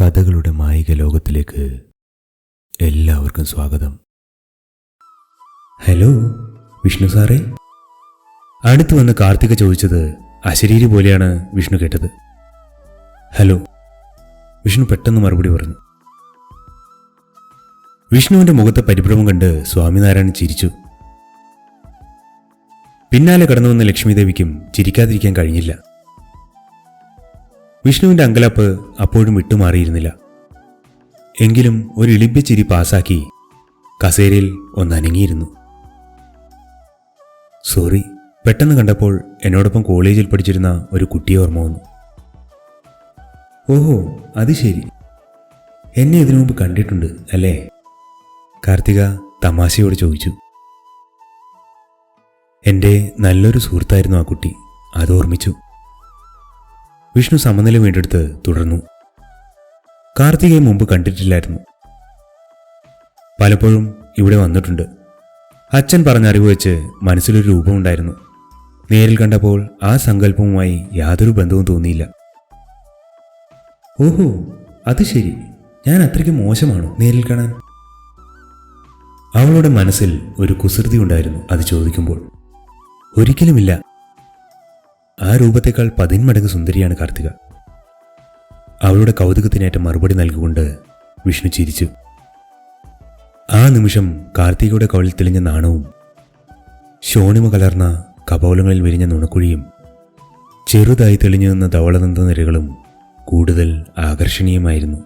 കഥകളുടെ മായിക ലോകത്തിലേക്ക് എല്ലാവർക്കും സ്വാഗതം. ഹലോ വിഷ്ണു സാറേ. അടുത്ത് വന്ന് കാർത്തിക ചോദിച്ചത് അശരീരി പോലെയാണ് വിഷ്ണു കേട്ടത്. ഹലോ വിഷ്ണു പെട്ടെന്ന് മറുപടി പറഞ്ഞു. വിഷ്ണുവിന്റെ മുഖത്തെ പരിഭ്രമം കണ്ട് സ്വാമിനാരായണൻ ചിരിച്ചു. പിന്നാലെ കടന്നു വന്ന ലക്ഷ്മിദേവിക്കും ചിരിക്കാതിരിക്കാൻ കഴിഞ്ഞില്ല. വിഷ്ണുവിന്റെ അങ്കലപ്പ് അപ്പോഴും വിട്ടുമാറിയിരുന്നില്ല. എങ്കിലും ഒരു ഇളിബ്യ ചിരി പാസാക്കി കസേരയിൽ ഒന്നനങ്ങിയിരുന്നു സോറി പെട്ടെന്ന് കണ്ടപ്പോൾ എന്നോടൊപ്പം കോളേജിൽ പഠിച്ചിരുന്ന ഒരു കുട്ടിയെ ഓർമ്മ വന്നു. ഓഹോ അത് ശരി. എന്നെ ഇതിനു മുമ്പ് കണ്ടിട്ടുണ്ട് അല്ലേ? കാർത്തിക തമാശയോട് ചോദിച്ചു. എന്റെ നല്ലൊരു സുഹൃത്തായിരുന്നു ആ കുട്ടി അത് ഓർമ്മിച്ചു. വിഷ്ണു സമനില വീണ്ടെടുത്ത് തുടർന്നു. കാർത്തികയെ മുമ്പ് കണ്ടിട്ടില്ലായിരുന്നു. പലപ്പോഴും ഇവിടെ വന്നിട്ടുണ്ട്. അച്ഛൻ പറഞ്ഞ അറിവ് വെച്ച് മനസ്സിലൊരു രൂപമുണ്ടായിരുന്നു. നേരിൽ കണ്ടപ്പോൾ ആ സങ്കല്പവുമായി യാതൊരു ബന്ധവും തോന്നിയില്ല. ഓഹോ അത് ശരി. ഞാൻ അത്രയ്ക്ക് മോശമാണോ നേരിൽ കാണാൻ? അവളുടെ മനസ്സിൽ ഒരു കുസൃതി ഉണ്ടായിരുന്നു അത് ചോദിക്കുമ്പോൾ. ഒരിക്കലുമില്ല. ആ രൂപത്തെക്കാൾ പതിന്മടങ്ങ് സുന്ദരിയാണ് കാർത്തിക. അവളുടെ കൗതുകത്തിനേറ്റ മറുപടി നൽകിക്കൊണ്ട് വിഷ്ണു ചിരിച്ചു. ആ നിമിഷം കാർത്തികയുടെ കവളിൽ തെളിഞ്ഞ നാണവും ശോണിമ കലർന്ന കപോലങ്ങളിൽ വിരിഞ്ഞ നുണക്കുഴിയും ചെറുതായി തെളിഞ്ഞു നിന്ന ധവളനന്ദ നിരകളും കൂടുതൽ ആകർഷണീയമായിരുന്നു.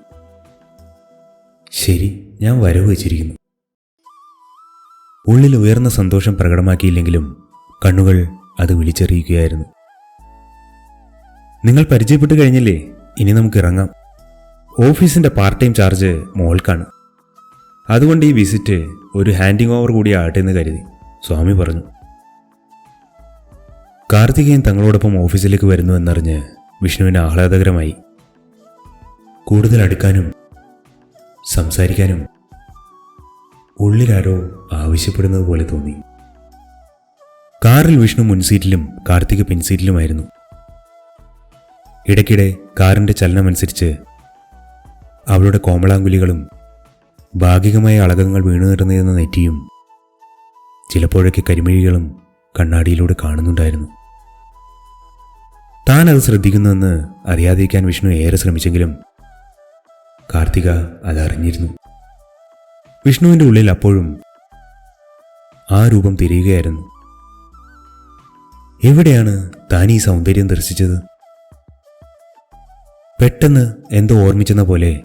ശരി ഞാൻ വരവ് വച്ചിരിക്കുന്നു. ഉള്ളിൽ ഉയർന്ന സന്തോഷം പ്രകടമാക്കിയില്ലെങ്കിലും കണ്ണുകൾ അത് വിളിച്ചറിയിക്കുകയായിരുന്നു. നിങ്ങൾ പരിചയപ്പെട്ട് കഴിഞ്ഞില്ലേ? ഇനി നമുക്ക് ഇറങ്ങാം. ഓഫീസിന്റെ പാർട്ട് ടൈം ചാർജ് മോൾക്കാണ്. അതുകൊണ്ട് ഈ വിസിറ്റ് ഒരു ഹാൻഡിങ് ഓവർ കൂടി ആട്ടെ എന്ന് കരുതി. സ്വാമി പറഞ്ഞു. കാർത്തികേയൻ തങ്ങളോടൊപ്പം ഓഫീസിലേക്ക് വരുന്നു എന്നറിഞ്ഞ് വിഷ്ണുവിന് ആഹ്ലാദകരമായി. കൂടുതൽ അടുക്കാനും സംസാരിക്കാനും ഉള്ളിലാരോ ആവശ്യപ്പെടുന്നത് പോലെ തോന്നി. കാറിൽ വിഷ്ണു മുൻസീറ്റിലും കാർത്തിക പിൻസീറ്റിലുമായിരുന്നു. ഇടയ്ക്കിടെ കാറിന്റെ ചലനമനുസരിച്ച് അവളുടെ കോമളാങ്കുലികളും ഭാഗികമായ അളകങ്ങൾ വീണു നിറഞ്ഞിരുന്ന നെറ്റിയും ചിലപ്പോഴൊക്കെ കരിമിഴികളും കണ്ണാടിയിലൂടെ കാണുന്നുണ്ടായിരുന്നു. താൻ അത് ശ്രദ്ധിക്കുന്നുവെന്ന് അറിയാതിരിക്കാൻ വിഷ്ണു ഏറെ ശ്രമിച്ചെങ്കിലും കാർത്തിക അതറിഞ്ഞിരുന്നു. വിഷ്ണുവിന്റെ ഉള്ളിൽ അപ്പോഴും ആ രൂപം തിരിയുകയായിരുന്നു. എവിടെയാണ് താൻ ഈ സൗന്ദര്യം ദർശിച്ചത്? പെട്ടെന്ന് എന്തോ ഓർമ്മിച്ചെന്ന പോലെ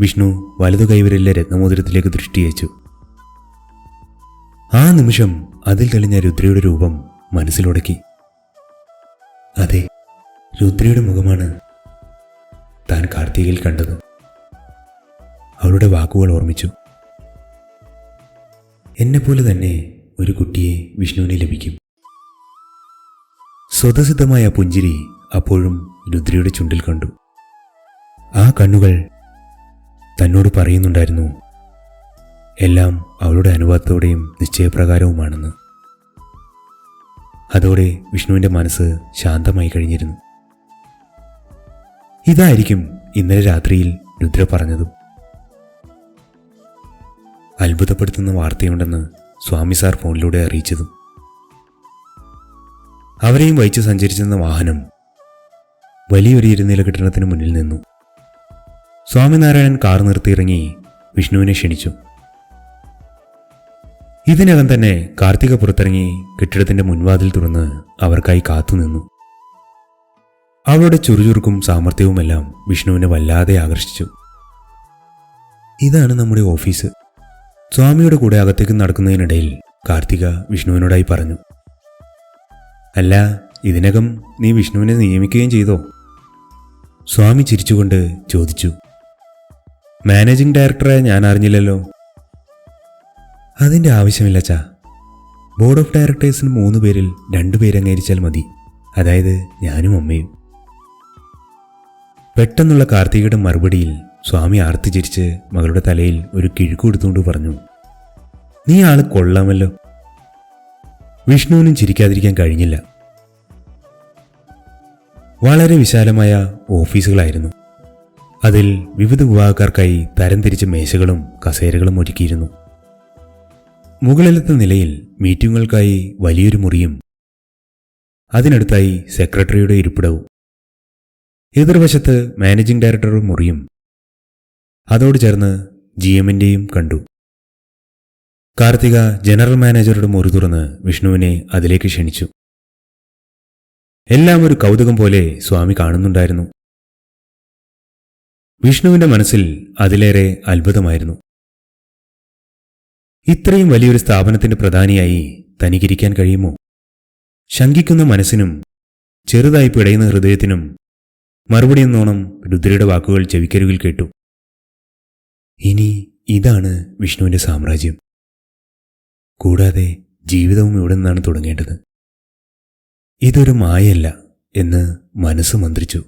വിഷ്ണു വലതു കൈവിരലിലെ രത്നമോതിരത്തിലേക്ക് ദൃഷ്ടിയച്ചു ആ നിമിഷം അതിൽ തെളിഞ്ഞ രുദ്രയുടെ രൂപം മനസ്സിലുടക്കി. അതെ രുദ്രയുടെ മുഖമാണ് താൻ കാർത്തികയിൽ കണ്ടത്. അവളുടെ വാക്കുകൾ ഓർമ്മിച്ചു. എന്നെപ്പോലെ തന്നെ ഒരു കുട്ടിയെ വിഷ്ണുവിനെ ലഭിക്കും. സ്വതസിദ്ധമായ പുഞ്ചിരി അപ്പോഴും രുദ്രയുടെ ചുണ്ടിൽ കണ്ടു. ആ കണ്ണുകൾ തന്നോട് പറയുന്നുണ്ടായിരുന്നു എല്ലാം അവളുടെ അനുവാദത്തോടെയും നിശ്ചയപ്രകാരവുമാണെന്ന്. അതോടെ വിഷ്ണുവിന്റെ മനസ്സ് ശാന്തമായി കഴിഞ്ഞിരുന്നു. ഇതായിരിക്കും ഇന്നലെ രാത്രിയിൽ രുദ്ര പറഞ്ഞതും. അത്ഭുതപ്പെടുത്തുന്ന വാർത്തയുണ്ടെന്ന് സ്വാമി സാർ ഫോണിലൂടെ അറിയിച്ചതും. അവരെയും വഹിച്ചു സഞ്ചരിച്ചിരുന്ന വാഹനം വലിയൊരു ഇരുനില കെട്ടിടത്തിന് മുന്നിൽ നിന്നു. സ്വാമിനാരായണൻ കാർ നിർത്തിയിറങ്ങി വിഷ്ണുവിനെ ക്ഷണിച്ചു. ഇതിനകം തന്നെ കാർത്തിക പുറത്തിറങ്ങി കെട്ടിടത്തിന്റെ മുൻവാതിൽ തുറന്ന് അവർക്കായി കാത്തുനിന്നു അവളുടെ ചുറുചുറുക്കും സാമർഥ്യവുമെല്ലാം വിഷ്ണുവിനെ വല്ലാതെ ആകർഷിച്ചു. ഇതാണ് നമ്മുടെ ഓഫീസ്. സ്വാമിയുടെ കൂടെ അകത്തേക്ക് നടക്കുന്നതിനിടയിൽ കാർത്തിക വിഷ്ണുവിനോടായി പറഞ്ഞു. അല്ല ഇതിനകം നീ വിഷ്ണുവിനെ നിയമിക്കുകയും ചെയ്തോ? സ്വാമി ചിരിച്ചുകൊണ്ട് ചോദിച്ചു. മാനേജിംഗ് ഡയറക്ടറെ ഞാൻ അറിഞ്ഞില്ലല്ലോ. അതിന്റെ ആവശ്യമില്ല ചാ ബോർഡ് ഓഫ് ഡയറക്ടേഴ്സിന് മൂന്ന് പേരിൽ രണ്ടു പേര് അംഗീകരിച്ചാൽ മതി. അതായത് ഞാനും അമ്മയും. പെട്ടെന്നുള്ള കാർത്തികയുടെ മറുപടിയിൽ സ്വാമി ആർത്തി ചിരിച്ച് മകളുടെ തലയിൽ ഒരു കിഴുക്ക് കൊടുത്തുകൊണ്ട് പറഞ്ഞു നീ ആൾ കൊള്ളാമല്ലോ. വിഷ്ണുവിനും ചിരിക്കാതിരിക്കാൻ കഴിഞ്ഞില്ല. വളരെ വിശാലമായ ഓഫീസുകളായിരുന്നു. അതിൽ വിവിധ വിഭാഗക്കാർക്കായി തരംതിരിച്ച മേശകളും കസേരകളും ഒരുക്കിയിരുന്നു. മുകളിലത്തെ നിലയിൽ മീറ്റിങ്ങുകൾക്കായി വലിയൊരു മുറിയും അതിനടുത്തായി സെക്രട്ടറിയുടെ ഇരിപ്പിടവും എതിർവശത്ത് മാനേജിംഗ് ഡയറക്ടറുടെ മുറിയും അതോട് ചേർന്ന് ജി എമ്മിന്റെയും കണ്ടു. കാർത്തിക ജനറൽ മാനേജറുടെ മുറി തുറന്ന് വിഷ്ണുവിനെ അതിലേക്ക് ക്ഷണിച്ചു. എല്ലാം ഒരു കൗതുകം പോലെ സ്വാമി കാണുന്നുണ്ടായിരുന്നു. വിഷ്ണുവിന്റെ മനസ്സിൽ അതിലേറെ അത്ഭുതമായിരുന്നു. ഇത്രയും വലിയൊരു സ്ഥാപനത്തിന്റെ പ്രധാനിയായി തനിക്കിരിക്കാൻ കഴിയുമോ? ശങ്കിക്കുന്ന മനസ്സിനും ചെറുതായി പിടയുന്ന ഹൃദയത്തിനും മറുപടി എന്നോണം രുദ്രയുടെ വാക്കുകൾ ചെവിക്കരുകിൽ കേട്ടു. ഇനി ഇതാണ് വിഷ്ണുവിന്റെ സാമ്രാജ്യം. കൂടാതെ ജീവിതവും ഇവിടെ നിന്നാണ് തുടങ്ങേണ്ടത്. ഇതൊരു മായല്ല എന്ന് മനസ്സ് മന്ത്രിച്ചു.